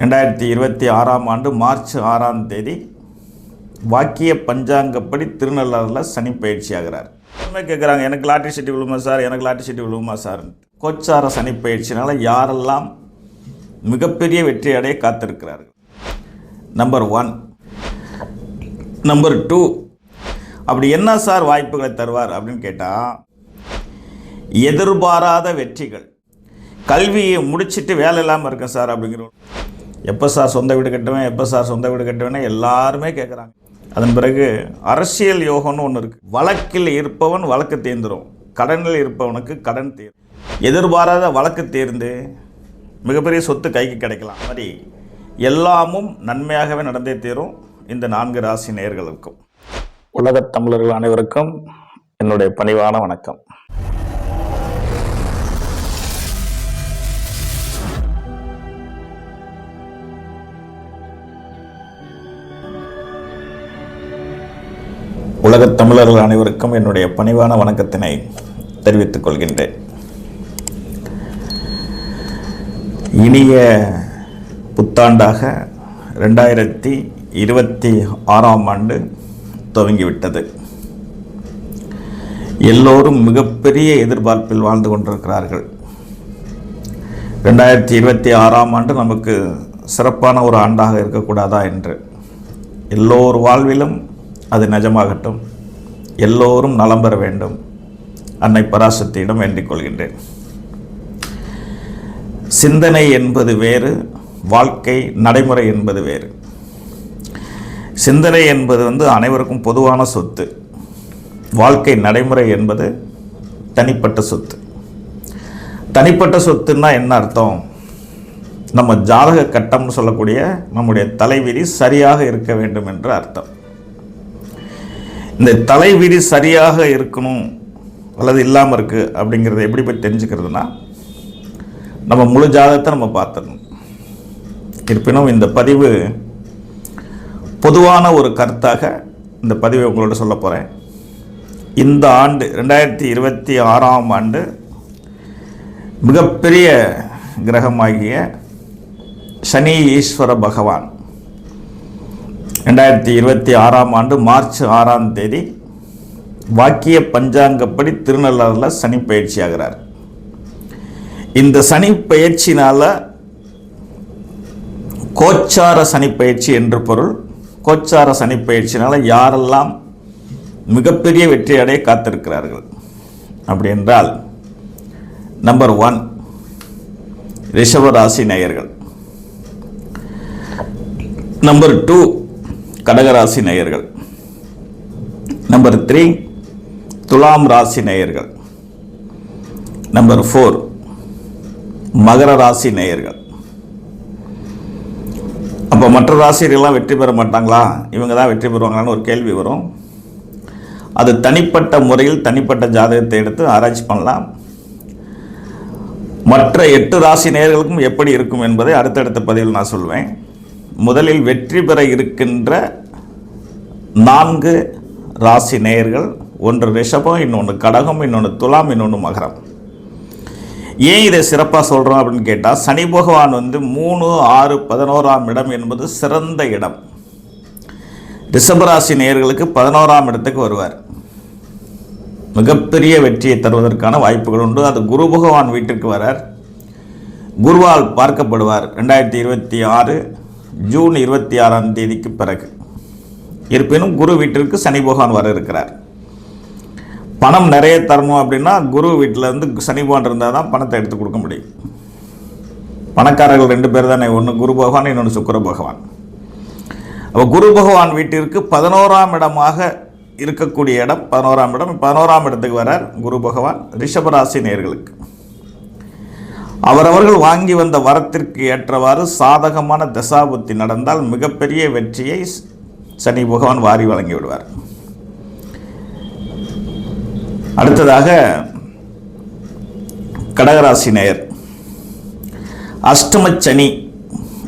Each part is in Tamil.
ரெண்டாயிரத்தி இருபத்தி ஆறாம் ஆண்டு மார்ச் ஆறாம் தேதி வாக்கிய பஞ்சாங்கப்படி திருநள்ளாறில் சனி பயிற்சி ஆகிறார் உண்மை கேட்குறாங்க எனக்கு லாட்டரி சீட்டு விழுமா சார்? எனக்கு லாட்டரி சீட்டு விழுமா சார்? கோச்சார சனி பயிற்சினால் யாரெல்லாம் மிகப்பெரிய வெற்றி அடைய காத்திருக்கிறார்கள்? நம்பர் ஒன் நம்பர் டூ அப்படி என்ன சார் வாய்ப்புகளை தருவார் அப்படின்னு கேட்டால் எதிர்பாராத வெற்றிகள். கல்வியை முடிச்சிட்டு வேலை இல்லாமல் இருக்கேன் சார் அப்படிங்கிற எப்போ சார் சொந்த வீடு கட்டுவேன் எப்போ சார் சொந்த வீடு கட்டுவேன்னு எல்லாருமே கேட்குறாங்க அதன் பிறகு அரசியல் யோகம்னு ஒன்று இருக்குது வழக்கில் இருப்பவன் வழக்கு தேர்ந்துடும் கடனில் இருப்பவனுக்கு கடன் தேர். எதிர்பாராத வழக்கு தேர்ந்து மிகப்பெரிய சொத்து கைக்கு கிடைக்கலாம். மாதிரி எல்லாமும் நன்மையாகவே நடந்தே தீரும். இந்த நான்கு ராசி நேயர்களுக்கும் உலகத் தமிழர்கள் அனைவருக்கும் என்னுடைய பணிவான வணக்கம். தமிழர்கள் அனைவருக்கும் என்னுடைய பணிவான வணக்கத்தினை தெரிவித்துக் கொள்கின்றேன். இனிய புத்தாண்டாக ரெண்டாயிரத்தி இருபத்தி ஆறாம் ஆண்டு துவங்கிவிட்டது. எல்லோரும் மிகப்பெரிய எதிர்பார்ப்பில் வாழ்ந்து கொண்டிருக்கிறார்கள். ரெண்டாயிரத்தி இருபத்தி ஆறாம் ஆண்டு நமக்கு சிறப்பான ஒரு ஆண்டாக இருக்கக்கூடாதா என்று. எல்லோர் வாழ்விலும் அது நிஜமாகட்டும் எல்லோரும் நலம் பெற வேண்டும். அன்னை பராசக்தியிடம் வேண்டிக் கொள்கின்றேன். சிந்தனை என்பது வேறு வாழ்க்கை நடைமுறை என்பது வேறு. சிந்தனை என்பது வந்து அனைவருக்கும் பொதுவான சொத்து. வாழ்க்கை நடைமுறை என்பது தனிப்பட்ட சொத்து. தனிப்பட்ட சொத்துன்னா என்ன அர்த்தம்? நம்ம ஜாதக கட்டம்னு சொல்லக்கூடிய நம்முடைய தலைவிதி சரியாக இருக்க வேண்டும் என்று அர்த்தம். இந்த தலைவிதி சரியாக இருக்கணும் அல்லது இல்லாமல் இருக்குது அப்படிங்கிறத எப்படி போய் தெரிஞ்சுக்கிறதுனா நம்ம முழு ஜாதகத்தை நம்ம பார்த்துடணும். இருப்பினும் இந்த பதிவு பொதுவான ஒரு கருத்தாக இந்த பதிவை உங்களோட சொல்ல போகிறேன் இந்த ஆண்டு ரெண்டாயிரத்தி இருபத்தி ஆறாம் ஆண்டு மிகப்பெரிய கிரகமாகிய சனி ஈஸ்வர பகவான் ரெண்டாயிரத்தி இருபத்தி ஆறாம் ஆண்டு மார்ச் ஆறாம் தேதி வாக்கிய பஞ்சாங்கப்படி திருநள்ளாறில் சனி பயிற்சி ஆகிறார் இந்த சனி பயிற்சினால கோச்சார சனி பயிற்சி என்று பொருள். கோச்சார சனி பயிற்சினால யாரெல்லாம் மிகப்பெரிய வெற்றி அடைய காத்திருக்கிறார்கள்? அப்படி என்றால் நம்பர் ஒன் ரிஷபராசி நேயர்கள். நம்பர் டூ கடகராசி நேயர்கள். நம்பர் த்ரீ துலாம் ராசி நேயர்கள். நம்பர் ஃபோர் மகர ராசி நேயர்கள். அப்போ மற்ற ராசிகள்லாம் வெற்றி பெற மாட்டாங்களா? இவங்க தான் வெற்றி பெறுவாங்களான்னு ஒரு கேள்வி வரும். அது தனிப்பட்ட முறையில் தனிப்பட்ட ஜாதகத்தை எடுத்து ஆராய்ச்சி பண்ணலாம். மற்ற எட்டு ராசி நேயர்களுக்கும் எப்படி இருக்கும் என்பதை அடுத்தடுத்த பதிவில் நான் சொல்வேன். முதலில் வெற்றி பெற இருக்கின்ற நான்கு ராசி நேயர்கள் ஒன்று ரிஷபம் இன்னொன்று கடகம் இன்னொன்று துலாம் இன்னொன்று மகரம். ஏன் இதை சிறப்பாக சொல்கிறோம் அப்படின்னு கேட்டால் சனி பகவான் வந்து மூணு ஆறு பதினோராம் இடம் என்பது சிறந்த இடம். ரிஷபராசி நேயர்களுக்கு பதினோராம் இடத்துக்கு வருவார். மிகப்பெரிய வெற்றியை தருவதற்கான வாய்ப்புகள் உண்டு. அது குரு பகவான் வீட்டிற்கு வரார். குருவால் பார்க்கப்படுவார். ரெண்டாயிரத்தி இருபத்தி ஆறு ஜூன் இருபத்தி ஆறாம் தேதிக்கு பிறகு. இருப்பினும் குரு வீட்டிற்கு சனி பகவான் வர இருக்கிறார். பணம் நிறைய தரணும் அப்படின்னா குரு வீட்டில் இருந்து சனி பகவான் இருந்தால் தான் பணத்தை எடுத்து கொடுக்க முடியும். பணக்காரர்கள் ரெண்டு பேர் தானே ஒன்று குரு பகவான் இன்னொன்று சுக்கிர பகவான். அப்போ குரு பகவான் வீட்டிற்கு பதினோராம் இடமாக இருக்கக்கூடிய இடம் பதினோராம் இடம் பதினோராம் இடத்துக்கு வரார் குரு பகவான் ரிஷபராசி நேர்களுக்கு. அவரவர்கள் வாங்கி வந்த வரத்திற்கு ஏற்றவாறு சாதகமான தசாபுத்தி நடந்தால் மிகப்பெரிய வெற்றியை சனி பகவான் வாரி வழங்கி விடுவார். அடுத்ததாக கடகராசி நேயர். அஷ்டம சனி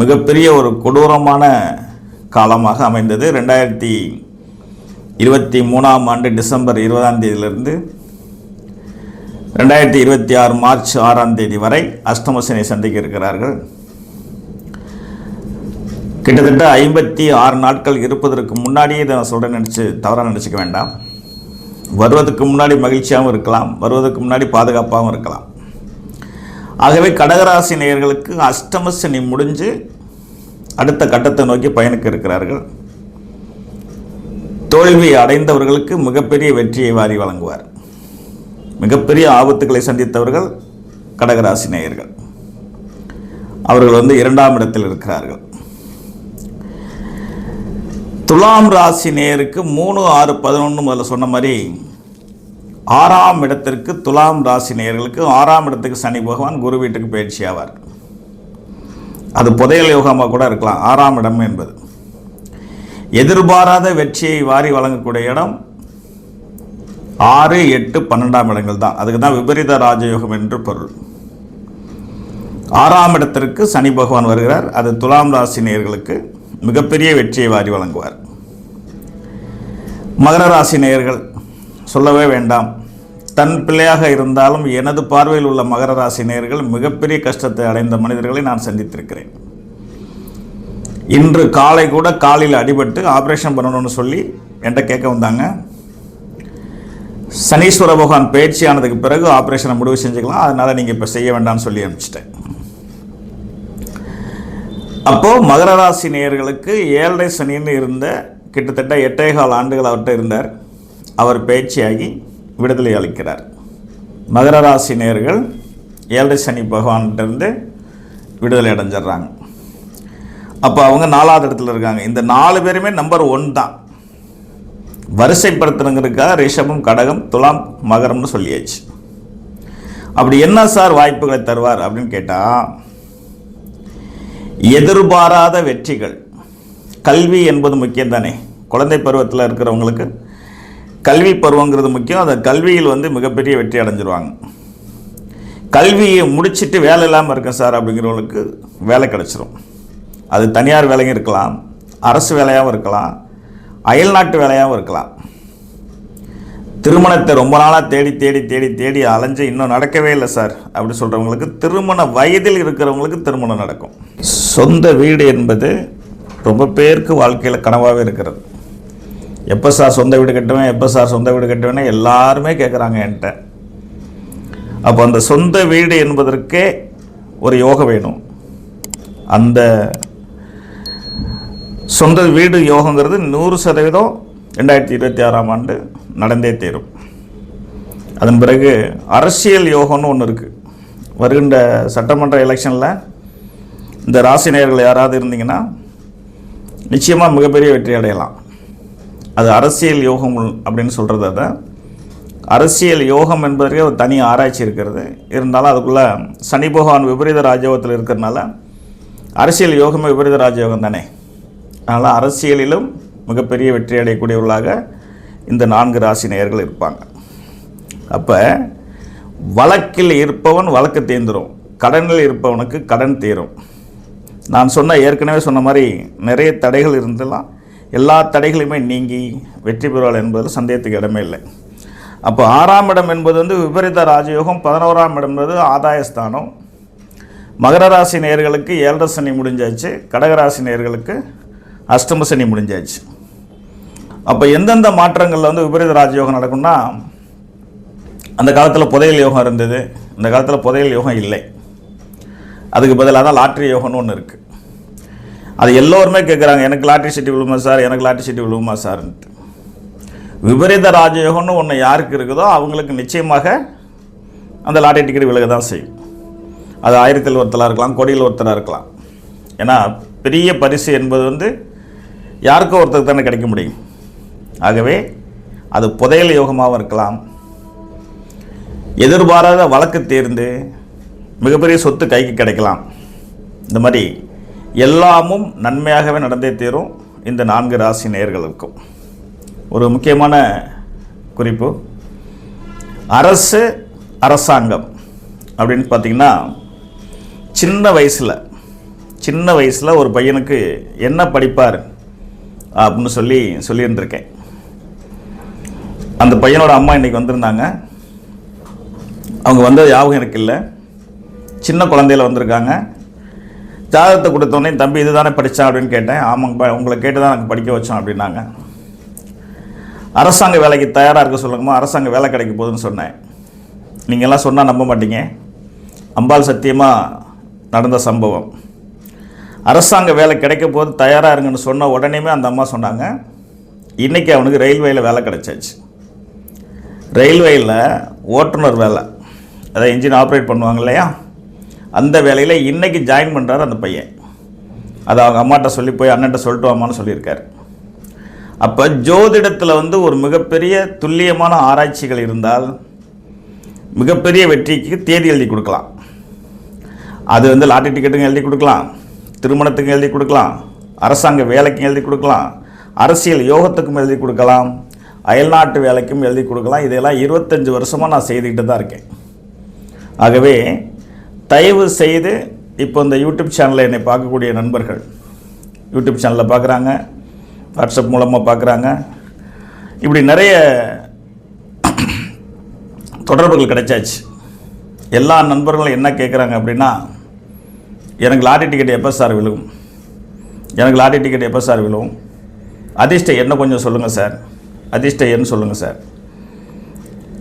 மிகப்பெரிய ஒரு கொடூரமான காலமாக அமைந்தது. ரெண்டாயிரத்தி இருபத்தி மூணாம் ஆண்டு டிசம்பர் இருபதாம் தேதியிலிருந்து ரெண்டாயிரத்தி இருபத்தி ஆறு மார்ச் ஆறாம் தேதி வரை அஷ்டமசனை சந்திக்க இருக்கிறார்கள். கிட்டத்தட்ட ஐம்பத்தி ஆறு நாட்கள் இருப்பதற்கு முன்னாடியே இதை நான் சொல்கிறேன் நினச்சி தவறாக நினச்சிக்க வேண்டாம். வருவதற்கு முன்னாடி மகிழ்ச்சியாகவும் இருக்கலாம் வருவதற்கு முன்னாடி பாதுகாப்பாகவும் இருக்கலாம். ஆகவே கடகராசி நேயர்களுக்கு அஷ்டம சனி முடிஞ்சு அடுத்த கட்டத்தை நோக்கி பயணிக்க இருக்கிறார்கள். தோல்வி அடைந்தவர்களுக்கு மிகப்பெரிய வெற்றியை வாரி வழங்குவார். மிகப்பெரிய ஆபத்துக்களை சந்தித்தவர்கள் கடகராசி நேயர்கள். அவர்கள் வந்து இரண்டாம் இடத்தில் இருக்கிறார்கள். துலாம் ராசி நேயருக்கு மூணு ஆறு பதினொன்று முதல்ல சொன்ன மாதிரி ஆறாம் இடத்திற்கு துலாம் ராசி நேயர்களுக்கு ஆறாம் இடத்துக்கு சனி பகவான் குரு வீட்டுக்கு பயிற்சி ஆவார். அது புதையல் யோகமாக கூட இருக்கலாம். ஆறாம் இடம் என்பது. எதிர்பாராத வெற்றியை வாரி வழங்கக்கூடிய இடம் ஆறு எட்டு பன்னெண்டாம் இடங்கள் தான். அதுக்கு தான் விபரீத ராஜயோகம் என்று பொருள். ஆறாம் இடத்திற்கு சனி பகவான் வருகிறார். அது துலாம் ராசி நேயர்களுக்கு மிகப்பெரிய வெற்றியை வாரி வழங்குவார். மகர ராசி நேயர்கள் சொல்லவே வேண்டாம். தன் பிள்ளையாக இருந்தாலும் எனது பார்வையில் உள்ள மகர ராசி நேயர்கள் மிகப்பெரிய கஷ்டத்தை அடைந்த மனிதர்களை நான் சந்தித்திருக்கிறேன். இன்று காலை கூட காலில் அடிபட்டு ஆப்ரேஷன் பண்ணணும்னு சொல்லி என்கிட்ட கேட்க வந்தாங்க. சனீஸ்வர பகவான் பயிற்சி ஆனதுக்கு பிறகு ஆப்ரேஷனை முடிவு செஞ்சுக்கலாம். அதனால் நீங்கள் இப்போ செய்ய வேண்டாம்னு சொல்லி அனுப்பிச்சிட்டேன். அப்போது மகர ராசி நேயர்களுக்கு ஏழரை சனின்னு இருந்த கிட்டத்தட்ட எட்டே கால் ஆண்டுகள் அவர்கிட்ட இருந்தார். அவர் பயிற்சியாகி விடுதலை அளிக்கிறார். மகர ராசி நேர்கள் ஏழரை சனி பகவான்கிட்டருந்து விடுதலை அடைஞ்சிடுறாங்க. அப்போ அவங்க நாலாவது இடத்துல இருக்காங்க. இந்த நாலு பேருமே நம்பர் ஒன் தான். வரிசைப்படுத்தணுங்கிறதுக்காக ரிஷபம் கடகம் துலாம் மகரம்னு சொல்லியாச்சு. அப்படி என்ன சார் வாய்ப்புகளை தருவார் அப்படின்னு கேட்டால் எதிர்பாராத வெற்றிகள். கல்வி என்பது முக்கியம் தானே? குழந்தை பருவத்தில் இருக்கிறவங்களுக்கு கல்வி பருவங்கிறது முக்கியம். அந்த கல்வியில் வந்து மிகப்பெரிய வெற்றி அடைஞ்சிருவாங்க. கல்வியை முடிச்சிட்டு வேலை இல்லாமல் இருக்கேன் சார் அப்படிங்கிறவங்களுக்கு வேலை கிடச்சிரும். அது தனியார் வேலையும் இருக்கலாம் அரசு வேலையாகவும் இருக்கலாம் அயல்நாட்டு வேலையாகவும் இருக்கலாம். திருமணத்தை ரொம்ப நாளாக தேடி தேடி தேடி தேடி அலைஞ்சு இன்னும் நடக்கவே இல்லை சார் அப்படி சொல்கிறவங்களுக்கு திருமண வயதில் இருக்கிறவங்களுக்கு திருமணம் நடக்கும். சொந்த வீடு என்பது ரொம்ப பேருக்கு வாழ்க்கையில் கனவாகவே இருக்கிறது. எப்போ சார் சொந்த வீடு கட்டுவேன் எப்போ சார் சொந்த வீடு கட்டுவேன்னு எல்லாருமே கேட்குறாங்க என்கிட்ட. அப்போ அந்த சொந்த வீடு என்பதற்கே ஒரு யோகம் வேணும். அந்த சொந்த வீடு யோகங்கிறது நூறு சதவீதம் ரெண்டாயிரத்தி இருபத்தி ஆறாம் ஆண்டு நடந்தே தீரும். அதன் பிறகு அரசியல் யோகம்னு ஒன்று இருக்குது வருகின்ற சட்டமன்ற எலெக்ஷனில் இந்த ராசி நேயர்கள் யாராவது இருந்தீங்கன்னா நிச்சயமாக மிகப்பெரிய வெற்றி அடையலாம். அது அரசியல் யோகம் அப்படின்னு சொல்கிறத அரசியல் யோகம் என்பதற்கே ஒரு தனி ஆராய்ச்சி இருக்கிறது. இருந்தாலும் அதுக்குள்ளே சனி பகவான் விபரீத ராஜயோகத்தில் இருக்கிறதுனால அரசியல் யோகமே விபரீத ராஜயோகம் தானே அதனால் அரசியலிலும் மிகப்பெரிய வெற்றி அடையக்கூடியவர்களாக இந்த நான்கு ராசி நேயர்கள் இருப்பாங்க. அப்போ வழக்கில் இருப்பவன் வழக்கு தேர்ந்துடும் கடனில் இருப்பவனுக்கு கடன் தீரும். நான் சொன்ன ஏற்கனவே சொன்ன மாதிரி நிறைய தடைகள் இருந்தெல்லாம் எல்லா தடைகளையுமே நீங்கி வெற்றி பெறுவாள் என்பதில் சந்தேகத்துக்கு இடமே இல்லை. அப்போ ஆறாம் இடம் என்பது வந்து விபரீத ராஜயோகம் பதினோராம் இடம் என்பது ஆதாயஸ்தானம். மகர ராசி நேயர்களுக்கு ஏழரை சனி முடிஞ்சாச்சு. கடகராசி நேயர்களுக்கு அஷ்டம சனி முடிஞ்சாச்சு. அப்போ எந்தெந்த மாற்றங்களில் வந்து விபரீத ராஜயோகம் நடக்கும்னா அந்த காலத்தில் புதையல் யோகம் இருந்தது. இந்த காலத்தில் புதையல் யோகம் இல்லை. அதுக்கு பதிலாக தான் லாட்ரி யோகம்னு ஒன்று இருக்குது அது எல்லோருமே கேட்குறாங்க எனக்கு லாட்ரி சீட்டு விழுமா சார் எனக்கு லாட்ரி சீட்டு விழுமா சார்ன்ட்டு. விபரீத ராஜயோகம்னு ஒன்று யாருக்கு இருக்குதோ அவங்களுக்கு நிச்சயமாக அந்த லாட்டரி டிக்கெட் விலக தான் செய்யும். அது ஆயிரத்தில் ஒருத்தராக இருக்கலாம் கோடியில் ஒருத்தராக இருக்கலாம். ஏன்னா பெரிய பரிசு என்பது வந்து யாருக்கோ ஒருத்தருக்கு தானே கிடைக்க முடியும். ஆகவே அது புதையல் யோகமாகவும் இருக்கலாம். எதிர்பாராத வழக்கு தேர்ந்து மிகப்பெரிய சொத்து கைக்கு கிடைக்கலாம். இந்த மாதிரி எல்லாமும் நன்மையாகவே நடந்தே தீரும். இந்த நான்கு ராசி நேயர்களுக்கும். ஒரு முக்கியமான குறிப்பு. அரசு அரசாங்கம் அப்படின்னு பார்த்தீங்கன்னா சின்ன வயசில் சின்ன வயசில் ஒரு பையனுக்கு என்ன படிப்பார்? அப்படின்னு சொல்லி சொல்லியிருந்திருக்கேன். அந்த பையனோட அம்மா இன்றைக்கி வந்திருந்தாங்க. அவங்க வந்தது ஞாபகம் எனக்கு இல்லை. சின்ன குழந்தையில் வந்திருக்காங்க. ஜாதகத்தை கொடுத்தோடனே தம்பி இதுதானே படித்தான் அப்படின்னு கேட்டேன். ஆமாங்க உங்களை கேட்டு தான் எனக்கு படிக்க வச்சோம் அப்படின்னாங்க. அரசாங்க வேலைக்கு தயாராக இருக்க சொல்லுங்கம்மா. அரசாங்க வேலை கிடைக்க போகுதுன்னு சொன்னேன். நீங்கள்லாம் சொன்னால் நம்ப மாட்டீங்க. அம்பாள் சத்தியமாக நடந்த சம்பவம். அரசாங்க வேலை கிடைக்க போது தயாராக இருங்கன்னு சொன்ன உடனேமே அந்த அம்மா சொன்னாங்க இன்றைக்கி அவனுக்கு ரயில்வேயில் வேலை கிடைச்சாச்சு. ரயில்வேயில் ஓட்டுநர் வேலை அதை இன்ஜின் ஆப்ரேட் பண்ணுவாங்க இல்லையா? அந்த வேலையில் இன்றைக்கி ஜாயின் பண்ணுறாரு அந்த பையன். அதை அவங்க அம்மாட்ட சொல்லி போய் அண்ணன்ட்ட சொல்லிட்டு வாமான்னு சொல்லியிருக்காரு. அப்போ ஜோதிடத்தில் வந்து ஒரு மிகப்பெரிய துல்லியமான ஆராய்ச்சிகள் இருந்தால் மிகப்பெரிய வெற்றிக்கு தேதி எழுதி கொடுக்கலாம். அது வந்து லாட்டரி டிக்கெட்டுங்க எழுதி கொடுக்கலாம். திருமணத்துக்கும் எழுதி கொடுக்கலாம் அரசாங்க வேலைக்கும் எழுதி கொடுக்கலாம் அரசியல் யோகத்துக்கும் எழுதி கொடுக்கலாம் அயல்நாட்டு வேலைக்கும் எழுதி கொடுக்கலாம். இதையெல்லாம் இருபத்தஞ்சி வருஷமாக நான் செய்துக்கிட்டு தான் இருக்கேன். ஆகவே தயவு செய்து இப்போ இந்த யூடியூப் சேனலில் என்னை பார்க்கக்கூடிய நண்பர்கள் யூடியூப் சேனலில் பார்க்குறாங்க வாட்ஸ்அப் மூலமாக பார்க்குறாங்க. இப்படி நிறைய தொடர்புகள் கிடைச்சாச்சு. எல்லா நண்பர்களும் என்ன கேட்குறாங்க அப்படின்னா எனக்கு லாட்டரி டிக்கெட் எப்போ சார் விழுகும் எனக்கு லாட்டரி டிக்கெட் எப்போ சார் விழுவும் அதிர்ஷ்ட என்ன கொஞ்சம் சொல்லுங்கள் சார் அதிர்ஷ்ட எண் சொல்லுங்கள் சார்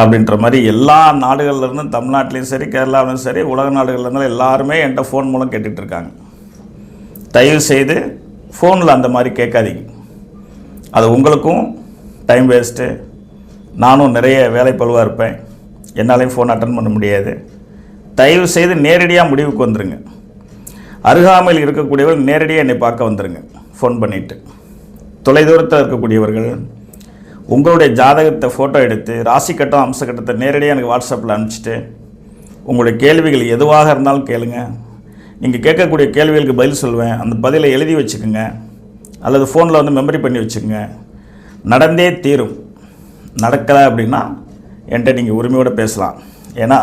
அப்படின்ற மாதிரி எல்லா நாடுகள்லேருந்தும் தமிழ்நாட்டிலையும் சரி கேரளாவிலும் சரி உலக நாடுகள்லேருந்து எல்லாருமே என்கிட்ட ஃபோன் மூலம் கேட்டுட்ருக்காங்க தயவு செய்து ஃபோனில் அந்த மாதிரி கேட்காதீங்க. அது உங்களுக்கும் டைம் வேஸ்ட்டு நானும் நிறைய வேலை பழுவாக இருப்பேன். என்னாலையும் ஃபோன் அட்டன் பண்ண முடியாது. தயவு செய்து நேரடியாக முடிவுக்கு வந்துருங்க. அருகாமையில் இருக்கக்கூடியவர்கள் நேரடியாக என்னை பார்க்க வந்துடுங்க ஃபோன் பண்ணிவிட்டு தொலைதூரத்தில் இருக்கக்கூடியவர்கள் உங்களுடைய ஜாதகத்தை ஃபோட்டோ எடுத்து ராசி கட்டம் அம்ச கட்டத்தை நேரடியாக எனக்கு வாட்ஸ்அப்பில் அனுப்பிச்சிட்டு உங்களுடைய கேள்விகள் எதுவாக இருந்தாலும் கேளுங்க. நீங்கள் கேட்கக்கூடிய கேள்விகளுக்கு பதில் சொல்லுவேன். அந்த பதிலை எழுதி வச்சுக்கோங்க. அல்லது ஃபோனில் வந்து மெமரி பண்ணி வச்சுக்கோங்க. நடந்தே தீரும். நடக்கலை அப்படின்னா என்கிட்ட நீங்கள் உரிமையோடு பேசலாம். ஏன்னா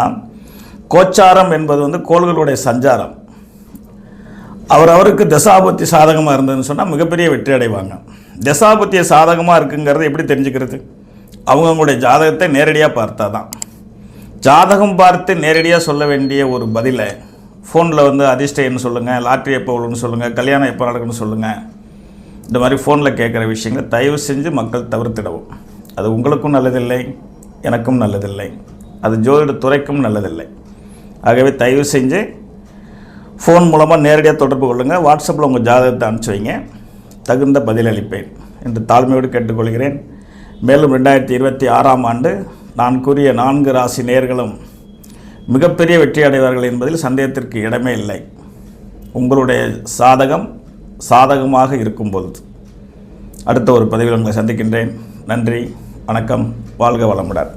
கோச்சாரம் என்பது வந்து கோள்களுடைய சஞ்சாரம். அவர் அவருக்கு தசாபத்தி சாதகமாக இருந்ததுன்னு சொன்னால் மிகப்பெரிய வெற்றி அடைவாங்க. தசாபத்திய சாதகமாக இருக்குங்கிறத எப்படி தெரிஞ்சுக்கிறது? அவங்கவுங்களுடைய ஜாதகத்தை நேரடியாக பார்த்தா தான் ஜாதகம் பார்த்து நேரடியாக சொல்ல வேண்டிய ஒரு பதிலை ஃபோனில் வந்து அதிர்ஷ்டன்னு சொல்லுங்கள் லாட்ரி எப்போ விழுன்னு சொல்லுங்கள் கல்யாணம் எப்போ நடக்குன்னு சொல்லுங்கள் இந்த மாதிரி ஃபோனில் கேட்குற விஷயங்களை தயவு செஞ்சு மக்கள் தவிர்த்திடவும். அது உங்களுக்கும் நல்லதில்லை எனக்கும் நல்லதில்லை. அது ஜோதிட துறைக்கும் நல்லதில்லை. ஆகவே தயவு செஞ்சு ஃபோன் மூலமாக நேரடியாக தொடர்பு கொள்ளுங்கள் வாட்ஸ்அப்பில் உங்கள் ஜாதகத்தை அனுப்பிச்சி வைங்க. தகுந்த பதிலளிப்பேன் என்று தாழ்மையோடு கேட்டுக்கொள்கிறேன். மேலும் ரெண்டாயிரத்தி இருபத்தி ஆறாம் ஆண்டு நான் கூறிய நான்கு ராசி நேர்களும் மிகப்பெரிய வெற்றி அடைவார்கள் என்பதில் சந்தேகத்திற்கு இடமே இல்லை. உங்களுடைய சாதகம் சாதகமாக இருக்கும்பொழுது அடுத்த ஒரு பதிவில் உங்களை சந்திக்கின்றேன். நன்றி வணக்கம் வாழ்க வளமுடன்.